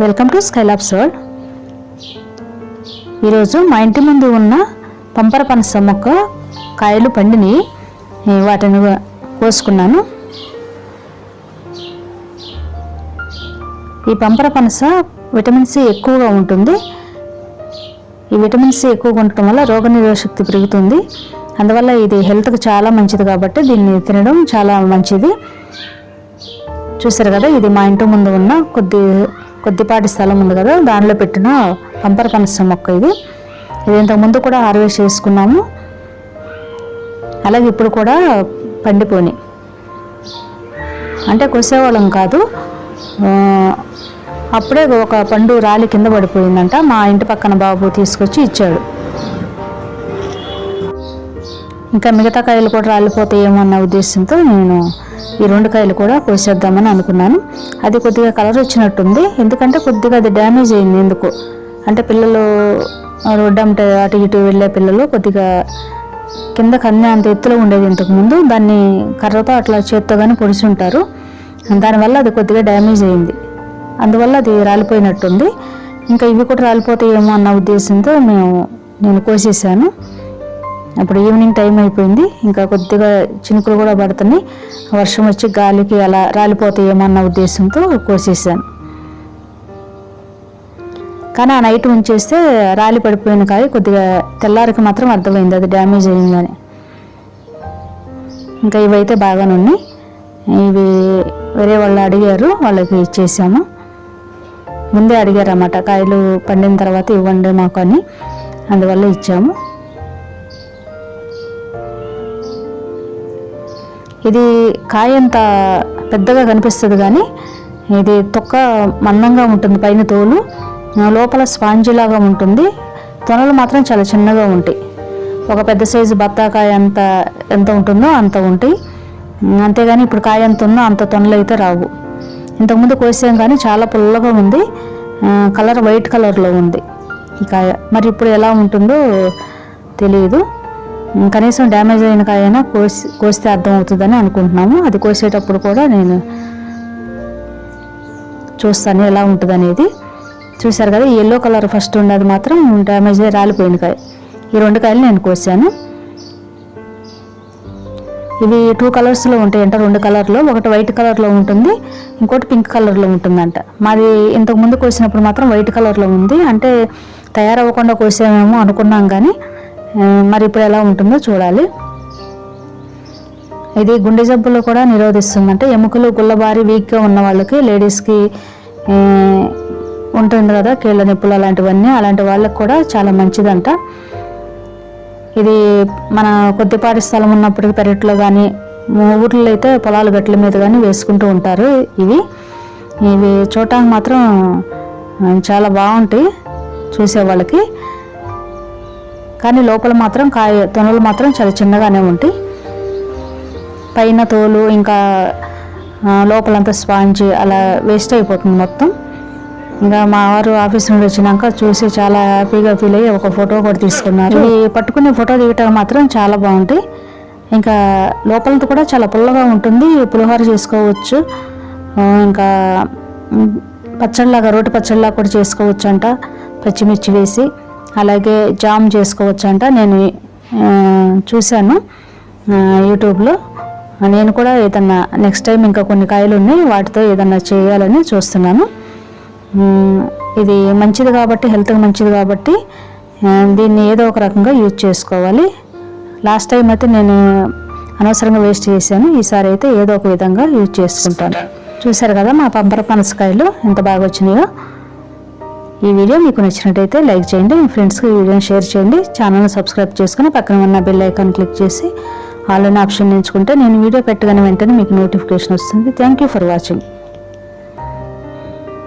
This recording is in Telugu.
వెల్కమ్ టు స్కైలాబ్స్ వరల్డ్ ఈరోజు మా ఇంటి ముందు ఉన్న పంపర పనస మొక్క కాయలు పండిని వాటిని కోసుకున్నాను. ఈ పంపర పనస విటమిన్ సి ఎక్కువగా ఉంటుంది. ఈ విటమిన్ సి ఎక్కువగా ఉండటం వల్ల రోగనిరోధక శక్తి పెరుగుతుంది. అందువల్ల ఇది హెల్త్కి చాలా మంచిది కాబట్టి దీన్ని తినడం చాలా మంచిది. చూసారు కదా ఇది మా ఇంటి ముందు ఉన్న కొద్ది కొద్దిపాటి స్థలం ఉంది కదా దానిలో పెట్టిన పంపర పనస మొక్క ఇది. ఇది ఇంతకు ముందు కూడా హార్వెస్ట్ చేసుకున్నాము. అలాగే ఇప్పుడు కూడా పండిపోయి అంటే కొసేవాళ్ళం కాదు. అప్పుడే ఒక పండు రాలి కింద పడిపోయిందంట. మా ఇంటి పక్కన బాబు తీసుకొచ్చి ఇచ్చాడు. ఇంకా మిగతా కాయలు కూడా రాలిపోతాయేమో అన్న ఉద్దేశంతో నేను ఈ రెండు కాయలు కూడా కోసేద్దామని అనుకున్నాను. అది కొద్దిగా కలర్ వచ్చినట్టుంది. ఎందుకంటే కొద్దిగా అది డ్యామేజ్ అయింది ఎందుకు. అంటే పిల్లలు రోడ్డు అటు ఇటు వెళ్ళే పిల్లలు కొద్దిగా కింద కన్నే అంత ఎత్తులో ఉండేది ఇంతకుముందు. దాన్ని కర్రతో అట్లా చేత్తో కానీ పొడిచి ఉంటారు. దానివల్ల అది కొద్దిగా డ్యామేజ్ అయింది. అందువల్ల అది రాలిపోయినట్టుంది. ఇంకా ఇవి కూడా రాలిపోతాయేమో అన్న ఉద్దేశంతో మేము నేను కోసేసాను. అప్పుడు ఈవినింగ్ టైం అయిపోయింది. ఇంకా కొద్దిగా చినుకులు కూడా పడుతున్నాయి. వర్షం వచ్చి గాలికి అలా రాలిపోతాయేమో అన్న ఉద్దేశంతో కోసేసాను కానీ ఆ నైట్ ఉంచేస్తే రాలి పడిపోయిన కాయ కొద్దిగా తెల్లారికి మాత్రం అర్థమైంది అది డ్యామేజ్ అయిందని. ఇంకా ఇవైతే బాగానే ఉన్నాయి. ఇవి వేరే వాళ్ళు అడిగారు వాళ్ళకి ఇచ్చేసాము. ముందే అడిగారు అన్నమాట కాయలు పండిన తర్వాత ఇవ్వండి మాకు అని. అందువల్ల ఇచ్చాము. ఇది కాయ అంత పెద్దగా కనిపిస్తుంది కానీ ఇది తొక్క మందంగా ఉంటుంది పైన తోలు. లోపల స్పాంజిలాగా ఉంటుంది. తొనలు మాత్రం చాలా చిన్నగా ఉంటాయి. ఒక పెద్ద సైజు బత్తాకాయ అంత ఎంత ఉంటుందో అంత ఉంటాయి. అంతేగాని ఇప్పుడు కాయ ఎంత ఉందో అంత తొనలు అయితే రావు. ఇంతకుముందు కోసాం కానీ చాలా పుల్లగా ఉంది. కలర్ వైట్ కలర్లో ఉంది ఈ కాయ. మరి ఇప్పుడు ఎలా ఉంటుందో తెలియదు కనీసం డ్యామేజ్ అయిన కాయైనా కోసి కోస్తే అర్థం అవుతుందని అనుకుంటున్నాము. అది కోసేటప్పుడు కూడా నేను చూస్తాను ఎలా ఉంటుంది అనేది చూశారు కదా ఎల్లో కలర్ ఫస్ట్ ఉన్నది మాత్రం డ్యామేజ్ రాలిపోయిన కాయ. ఈ రెండు కాయలు నేను కోసాను. ఇవి టూ కలర్స్లో ఉంటాయంట. రెండు కలర్లో ఒకటి వైట్ కలర్లో ఉంటుంది ఇంకోటి పింక్ కలర్లో ఉంటుందంట. మాది ఇంతకుముందు కోసినప్పుడు మాత్రం వైట్ కలర్లో ఉంది. అంటే తయారవ్వకుండా కోసామేమో అనుకున్నాం కానీ మరి ఇప్పుడు ఎలా ఉంటుందో చూడాలి. ఇది గుండె జబ్బులు కూడా నిరోధిస్తుందంటే ఎముకలు గుల్లబారి వీక్గా ఉన్న వాళ్ళకి లేడీస్కి ఉంటుంది కదా కీళ్ళ నొప్పులు అలాంటివన్నీ. అలాంటి వాళ్ళకి కూడా చాలా మంచిదంట. ఇది మన కొద్దిపాటి స్థలం ఉన్నప్పటికీ పెరట్లో కానీ ఊర్లో అయితే పొలాలు గట్ల మీద కానీ వేసుకుంటూ ఉంటారు ఇవి. ఇవి చూడటానికి మాత్రం చాలా బాగుంటాయి చూసే వాళ్ళకి. కానీ లోపల మాత్రం కాయ తొనలు మాత్రం చాలా చిన్నగానే ఉంటాయి. పైన తోలు ఇంకా లోపలంతా స్పాంజ్ అలా వేస్ట్ అయిపోతుంది మొత్తం. ఇంకా మా వారు ఆఫీస్ నుండి వచ్చినాక చూసి చాలా హ్యాపీగా ఫీల్ అయ్యి ఒక ఫోటో కూడా తీసుకున్నారు. ఇవి పట్టుకునే ఫోటో దిగటం మాత్రం చాలా బాగుంటాయి. ఇంకా లోపలంతా కూడా చాలా పుల్లగా ఉంటుంది. పులిహోర చేసుకోవచ్చు. ఇంకా ఉమ్, పచ్చడిలాగా రోటి పచ్చడిలాగా కూడా చేసుకోవచ్చు అంట పచ్చిమిర్చి వేసి. అలాగే జామ్ చేసుకోవచ్చు అంట నేను చూశాను యూట్యూబ్లో. నేను కూడా ఏదన్నా నెక్స్ట్ టైం ఇంకా కొన్ని కాయలు ఉన్నాయి వాటితో ఏదన్నా చేయాలని చూస్తున్నాను. ఇది మంచిది కాబట్టి హెల్త్కి మంచిది కాబట్టి దీన్ని ఏదో ఒక రకంగా యూజ్ చేసుకోవాలి. లాస్ట్ టైం అయితే నేను అనవసరంగా వేస్ట్ చేశాను. ఈసారి అయితే ఏదో ఒక విధంగా యూజ్ చేసుకుంటాను. చూశారు కదా మా పంపర పనసకాయలు ఎంత బాగా వచ్చినాయో? ఈ వీడియో మీకు నచ్చినట్టయితే లైక్ చేయండి మీ ఫ్రెండ్స్కి ఈ వీడియోని షేర్ చేయండి. ఛానల్ని సబ్స్క్రైబ్ చేసుకుని పక్కన ఉన్న బెల్ ఐకాన్ క్లిక్ చేసి ఆల్ అనే ఆప్షన్ ఎంచుకుంటే నేను వీడియో పెట్టగానే వెంటనే మీకు నోటిఫికేషన్ వస్తుంది. Thank you for watching